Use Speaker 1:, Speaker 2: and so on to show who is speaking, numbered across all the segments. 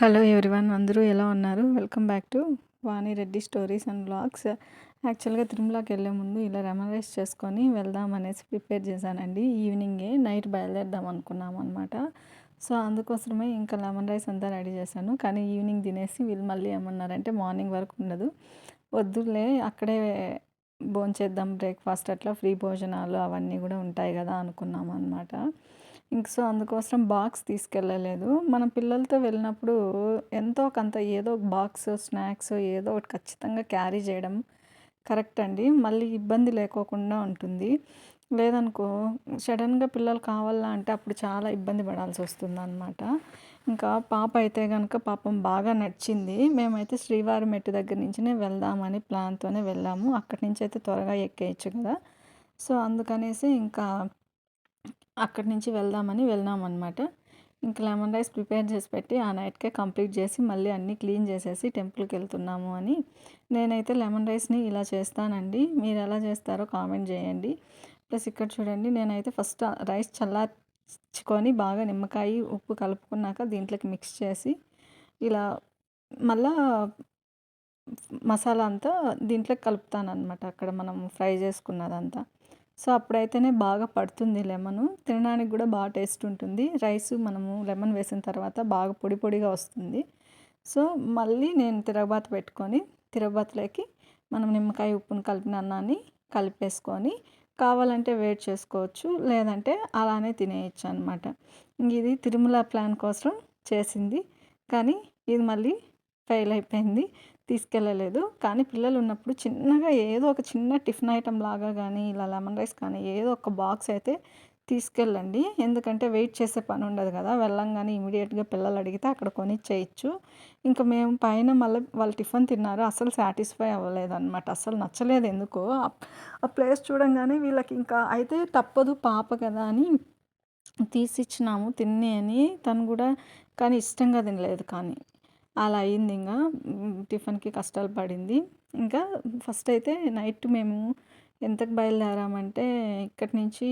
Speaker 1: Hello everyone అందరూ ఎలా ఉన్నారు? Welcome back to Vani Reddy stories and blogs యాక్చువల్గా తిరుమలకి వెళ్ళే ముందు ఇలా రెమరైజ్ చేసుకొని వెళ్దాం అనేసి ప్రిపేర్ చేశానండి. ఈవినింగే నైట్ బయలుదేరదాం అనుకున్నాము అనమాట సో అందుకోసమే ఇంకా లెమన్ రైస్ అంతా రెడీ చేశాను. కానీ ఈవినింగ్ తినేసి వీళ్ళు మళ్ళీ ఏమన్నారంటే మార్నింగ్ వరకు ఉండదు. వద్దులే అక్కడే భోంచేద్దాం బ్రేక్ఫాస్ట్ అట్లా ఫ్రీ భోజనాలు అవన్నీ కూడా ఉంటాయి కదా అనుకున్నాము అనమాట ఇంక సో అందుకోసం బాక్స్ తీసుకెళ్ళలేదు. మన పిల్లలతో వెళ్ళినప్పుడు ఎంతో కొంత ఏదో ఒక బాక్స్ స్నాక్స్ ఏదో ఒకటి ఖచ్చితంగా క్యారీ చేయడం కరెక్ట్ అండి. మళ్ళీ ఇబ్బంది లేకోకుండా ఉంటుంది. లేదనుకో సడన్గా పిల్లలు కావాలా అంటే అప్పుడు చాలా ఇబ్బంది పడాల్సి వస్తుంది అనమాట ఇంకా పాప అయితే కనుక పాపం బాగా నచ్చింది. మేమైతే శ్రీవారి మెట్టు దగ్గర నుంచినే వెళ్దామని ప్లాన్తోనే వెళ్ళాము. అక్కడి నుంచి అయితే త్వరగా ఎక్కేయచ్చు కదా. సో అందుకనేసి ఇంకా అక్కడి నుంచి వెళ్దామని వెళ్ళామన్నమాట. ఇంకా లెమన్ రైస్ ప్రిపేర్ చేసి పెట్టి ఆ నైట్కే కంప్లీట్ చేసి మళ్ళీ అన్నీ క్లీన్ చేసేసి టెంపుల్కి వెళ్తున్నాము అని. నేనైతే లెమన్ రైస్ని ఇలా చేస్తానండి. మీరు ఎలా చేస్తారో కామెంట్ చేయండి. ప్లస్ ఇక్కడ చూడండి నేనైతే ఫస్ట్ రైస్ చల్లార్చుకొని బాగా నిమ్మకాయ ఉప్పు కలుపుకున్నాక దీంట్లోకి మిక్స్ చేసి ఇలా మళ్ళా మసాలా అంతా దీంట్లోకి కలుపుతాను అనమాట అక్కడ మనం ఫ్రై చేసుకున్నదంతా. సో అప్పుడైతేనే బాగా పడుతుంది లెమను. తినడానికి కూడా బాగా టేస్ట్ ఉంటుంది. రైస్ మనము లెమన్ వేసిన తర్వాత బాగా పొడి పొడిగా వస్తుంది. సో మళ్ళీ నేను తిరగబాత పెట్టుకొని తిరగబాతలోకి మనం నిమ్మకాయ ఉప్పును కలిపిన అన్నాన్ని కలిపేసుకొని కావాలంటే వేడి చేసుకోవచ్చు లేదంటే అలానే తినేయచ్చు అనమాట ఇది తిరుమల ప్లాన్ కోసం చేసింది. కానీ ఇది మళ్ళీ ఫెయిల్ అయిపోయింది. తీసుకెళ్ళలేదు. కానీ పిల్లలు ఉన్నప్పుడు చిన్నగా ఏదో ఒక చిన్న టిఫిన్ ఐటెం లాగా కానీ ఇలా లెమన్ రైస్ కానీ ఏదో ఒక బాక్స్ అయితే తీసుకెళ్ళండి. ఎందుకంటే వెయిట్ చేసే పని ఉండదు కదా. వెళ్ళంగానే ఇమీడియట్గా పిల్లలు అడిగితే అక్కడ కొని చేయొచ్చు ఇంకా మేము పైన మళ్ళీ వాళ్ళు టిఫిన్ తిన్నారు. అసలు సాటిస్ఫై అవ్వలేదు అనమాట అసలు నచ్చలేదు ఎందుకో. ఆ ప్లేస్ చూడంగానే వీళ్ళకి ఇంకా అయితే తప్పదు పాప కదా అని తీసిచ్చినాము తిని అని. తను కూడా కానీ ఇష్టంగా తినలేదు కానీ. అలా అయింది ఇంకా. టిఫిన్కి కష్టాలు పడింది. ఇంకా ఫస్ట్ అయితే నైట్ మేము ఎంతకు బయలుదేరామంటే ఇక్కడి నుంచి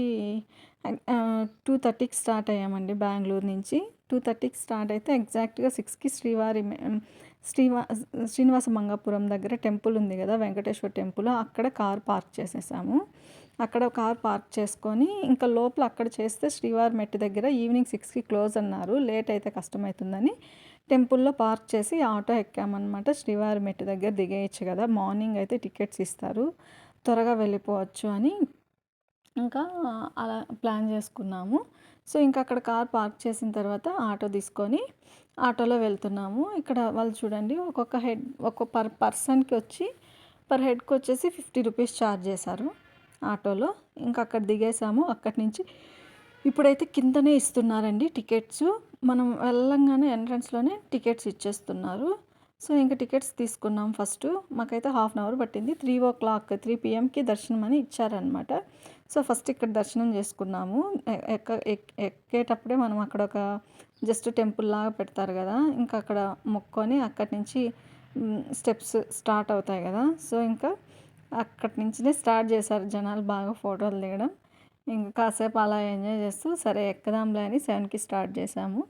Speaker 1: టూ థర్టీకి స్టార్ట్ అయ్యామండి బెంగళూరు నుంచి. టూ థర్టీకి స్టార్ట్ అయితే ఎగ్జాక్ట్గా సిక్స్కి శ్రీవారి శ్రీవా శ్రీనివాస మంగాపురం దగ్గర టెంపుల్ ఉంది కదా వెంకటేశ్వర టెంపుల్. అక్కడ కార్ పార్క్ చేసేసాము. అక్కడ కార్ పార్క్ చేసుకొని ఇంకా లోపల అక్కడ చేస్తే శ్రీవారి మెట్టి దగ్గర ఈవినింగ్ సిక్స్కి క్లోజ్ అన్నారు. లేట్ అయితే కష్టమవుతుందని టెంపుల్లో పార్క్ చేసి ఆటో ఎక్కామన్నమాట. శ్రీవారి మెట్టు దగ్గర దిగేయచ్చు కదా. మార్నింగ్ అయితే టికెట్స్ ఇస్తారు. త్వరగా వెళ్ళిపోవచ్చు అని ఇంకా అలా ప్లాన్ చేసుకున్నాము. సో ఇంకా అక్కడ కార్ పార్క్ చేసిన తర్వాత ఆటో తీసుకొని ఆటోలో వెళ్తున్నాము. ఇక్కడ వాళ్ళు చూడండి ఒక్కొక్క హెడ్ ఒక్కొక్క పర్ పర్సన్కి వచ్చి పర్ హెడ్కి వచ్చేసి ఫిఫ్టీ రూపీస్ ఛార్జ్ చేశారు ఆటోలో. ఇంకా అక్కడ దిగేసాము. అక్కడి నుంచి ఇప్పుడైతే కిందనే ఇస్తున్నారండి టికెట్స్. మనం వెళ్ళంగానే ఎంట్రన్స్లోనే టికెట్స్ ఇచ్చేస్తున్నారు. సో ఇంకా టికెట్స్ తీసుకున్నాం ఫస్ట్. మాకైతే హాఫ్ అన్ అవర్ పట్టింది. త్రీ ఓ క్లాక్ త్రీ పిఎంకి దర్శనం అని ఇచ్చారనమాట సో ఫస్ట్ ఇక్కడ దర్శనం చేసుకున్నాము. ఎక్క ఎక్కేటప్పుడే మనం అక్కడ ఒక జస్ట్ టెంపుల్ లాగా పెడతారు కదా ఇంకా అక్కడ మొక్కొని అక్కడి నుంచి స్టెప్స్ స్టార్ట్ అవుతాయి కదా. సో ఇంకా అక్కడి నుంచినే స్టార్ట్ చేశారు జనాలు బాగా ఫోటోలు దిగడం. ఇంకా కాసేపు అలా ఎంజాయ్ చేస్తూ సరే ఎక్కదాంలే అని సెవెన్కి స్టార్ట్ చేసాము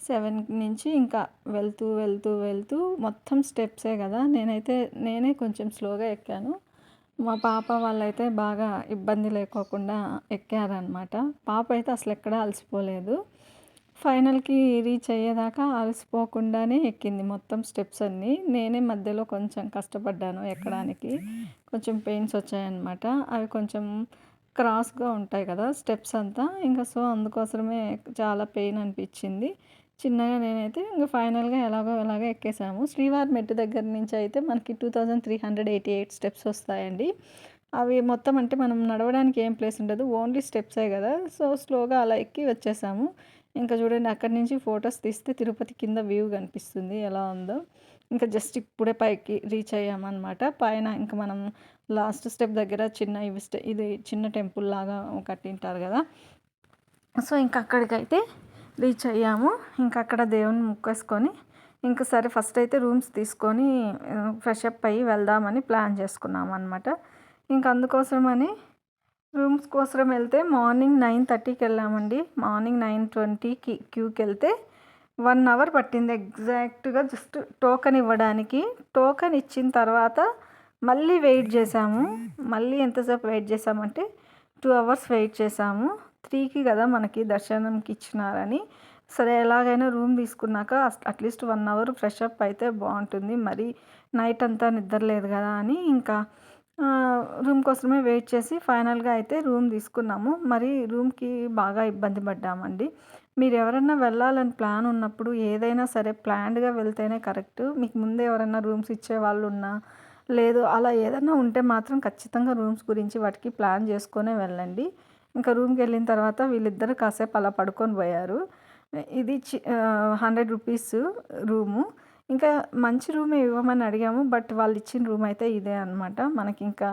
Speaker 1: సెవెన్ నుంచి ఇంకా వెళ్తూ వెళ్తూ వెళ్తూ మొత్తం స్టెప్సే కదా. నేనైతే నేనే కొంచెం స్లోగా ఎక్కాను. మా పాప వాళ్ళైతే బాగా ఇబ్బంది లేకోకుండా ఎక్కారనమాట పాప అయితే అసలు ఎక్కడా అలసిపోలేదు. ఫైనల్కి రీచ్ అయ్యేదాకా అలసిపోకుండానే ఎక్కింది మొత్తం స్టెప్స్ అన్నీ. నేనే మధ్యలో కొంచెం కష్టపడ్డాను ఎక్కడానికి. కొంచెం పెయిన్స్ వచ్చాయన్నమాట. అవి కొంచెం క్రాస్గా ఉంటాయి కదా స్టెప్స్ అంతా. ఇంకా సో అందుకోసమే చాలా పెయిన్ అనిపించింది. చిన్నగా నేనైతే ఇంకా ఫైనల్గా ఎలాగో ఎలాగో ఎక్కేసాము. శ్రీవారి మెట్టు దగ్గర నుంచి అయితే మనకి two thousand three hundred eighty eight steps వస్తాయండి. అవి మొత్తం అంటే మనం నడవడానికి ఏం ప్లేస్ ఉండదు. ఓన్లీ స్టెప్సే కదా. సో స్లోగా అలా ఎక్కి వచ్చేసాము. ఇంకా చూడండి అక్కడి నుంచి ఫొటోస్ తీస్తే తిరుపతి కింద వ్యూ కనిపిస్తుంది ఎలా ఉందో. ఇంకా జస్ట్ ఇప్పుడే పైకి రీచ్ అయ్యామన్నమాట. పైన ఇంకా మనం లాస్ట్ స్టెప్ దగ్గర చిన్న ఇవి ఇది చిన్న టెంపుల్ లాగా కట్టింటారు కదా. సో ఇంకా అక్కడికైతే రీచ్ అయ్యాము. ఇంకా అక్కడ దేవుని ముక్కేసుకొని ఇంకా సరే ఫస్ట్ అయితే రూమ్స్ తీసుకొని ఫ్రెష్ అప్ అయ్యి వెళ్దామని ప్లాన్ చేసుకున్నాం అనమాట ఇంకా అందుకోసమని రూమ్స్ కోసం వెళ్తే మార్నింగ్ నైన్ థర్టీకి వెళ్ళామండి. మార్నింగ్ నైన్ ట్వంటీకి క్యూకి వెళ్తే వన్ అవర్ పట్టింది. ఎగ్జాక్ట్గా జస్ట్ టోకెన్ ఇవ్వడానికి. టోకెన్ ఇచ్చిన తర్వాత మళ్ళీ వెయిట్ చేసాము మళ్ళీ ఎంతసేపు వెయిట్ చేసామంటే టూ అవర్స్ వెయిట్ చేసాము త్రీకి కదా మనకి దర్శనంకి ఇచ్చినారని. సరే ఎలాగైనా రూమ్ తీసుకున్నాక at least one hour fresh up అయితే బాగుంటుంది. మరి నైట్ అంతా నిద్ర లేదు కదా అని ఇంకా రూమ్ కోసమే వెయిట్ చేసి ఫైనల్గా అయితే రూమ్ తీసుకున్నాము. మరి రూమ్కి బాగా ఇబ్బంది పడ్డామండి. మీరు ఎవరైనా వెళ్ళాలని ప్లాన్ ఉన్నప్పుడు ఏదైనా సరే ప్లాన్డ్గా వెళ్తేనే కరెక్ట్. మీకు ముందే ఎవరైనా రూమ్స్ ఇచ్చే వాళ్ళు ఉన్నా లేదు అలా ఏదైనా ఉంటే మాత్రం ఖచ్చితంగా రూమ్స్ గురించి వాటికి ప్లాన్ చేసుకునే వెళ్ళండి. ఇంకా రూమ్కి వెళ్ళిన తర్వాత వీళ్ళిద్దరు కాసేపు అలా పడుకొని పోయారు. ఇది చి హండ్రెడ్ రూపీస్ రూము. ఇంకా మంచి రూమే ఇవ్వమని అడిగాము బట్ వాళ్ళు ఇచ్చిన రూమ్ అయితే ఇదే అనమాట మనకి ఇంకా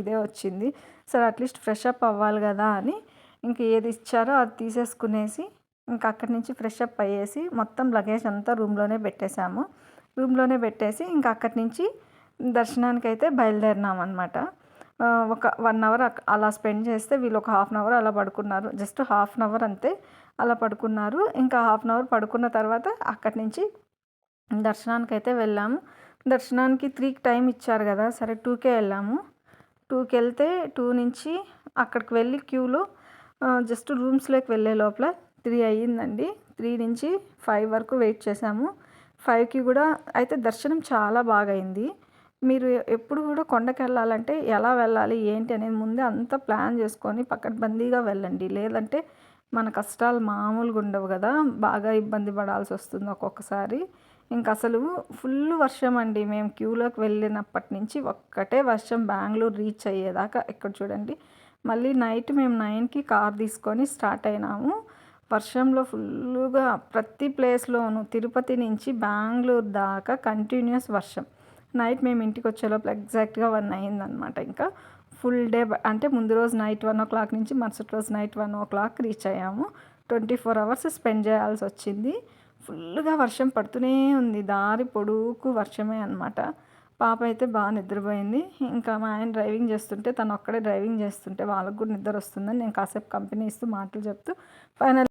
Speaker 1: ఇదే వచ్చింది. సరే అట్లీస్ట్ ఫ్రెష్ అప్ అవ్వాలి కదా అని ఇంక ఏది ఇచ్చారో అది తీసేసుకునేసి ఇంకా అక్కడి నుంచి ఫ్రెష్ అప్ అయ్యేసి మొత్తం లగేజ్ అంతా రూమ్లోనే పెట్టేశాము. రూమ్లోనే పెట్టేసి ఇంకా అక్కడి నుంచి దర్శనానికి అయితే బయలుదేరినాం అనమాట ఒక వన్ అవర్ అలా స్పెండ్ చేస్తే వీళ్ళు ఒక హాఫ్ అన్ అవర్ అలా పడుకున్నారు. జస్ట్ హాఫ్ అన్ అవర్ అంతే అలా పడుకున్నారు. ఇంకా హాఫ్ అన్ అవర్ పడుకున్న తర్వాత అక్కడి నుంచి దర్శనానికి అయితే వెళ్ళాము. దర్శనానికి త్రీకి టైం ఇచ్చారు కదా సరే టూకే వెళ్ళాము. టూకి వెళ్తే టూ నుంచి అక్కడికి వెళ్ళి క్యూలో జస్ట్ రూమ్స్లోకి వెళ్ళే లోపల త్రీ అయ్యిందండి. త్రీ నుంచి ఫైవ్ వరకు వెయిట్ చేసాము. ఫైవ్కి కూడా అయితే దర్శనం చాలా బాగా అయింది మీరు ఎప్పుడు కూడా కొండకి వెళ్ళాలంటే ఎలా వెళ్ళాలి ఏంటి అనేది ముందే అంతా ప్లాన్ చేసుకొని పక్కడబందీగా వెళ్ళండి. లేదంటే మన కష్టాలు మామూలుగా ఉండవు కదా బాగా ఇబ్బంది పడాల్సి వస్తుంది ఒక్కొక్కసారి. ఇంక అసలు ఫుల్ వర్షం అండి. మేము క్యూలోకి వెళ్ళినప్పటి నుంచి ఒక్కటే వర్షం బెంగళూరు రీచ్ అయ్యేదాకా ఇక్కడ చూడండి. మళ్ళీ నైట్ మేము నైన్కి కార్ తీసుకొని స్టార్ట్ అయినాము. వర్షంలో ఫుల్గా ప్రతి ప్లేస్లోనూ తిరుపతి నుంచి బెంగళూరు దాకా కంటిన్యూస్ వర్షం. నైట్ మేము ఇంటికి వచ్చేలోపు ఎగ్జాక్ట్గా వన్ అయిందనమాట ఇంకా. ఫుల్ డే అంటే ముందు రోజు నైట్ వన్ ఓ క్లాక్ నుంచి మరుసటి రోజు night one o'clock reach అయ్యాము. ట్వంటీ ఫోర్ అవర్స్ స్పెండ్ చేయాల్సి వచ్చింది. ఫుల్గా వర్షం పడుతూనే ఉంది. దారి పొడుగుకు వర్షమే అనమాట పాప అయితే బాగా నిద్రపోయింది. ఇంకా మా ఆయన డ్రైవింగ్ చేస్తుంటే తను ఒక్కడే డ్రైవింగ్ చేస్తుంటే వాళ్ళకు కూడా నిద్ర వస్తుందని నేను కాసేపు కంపెనీ ఇస్తూ మాటలు చెప్తూ ఫైనల్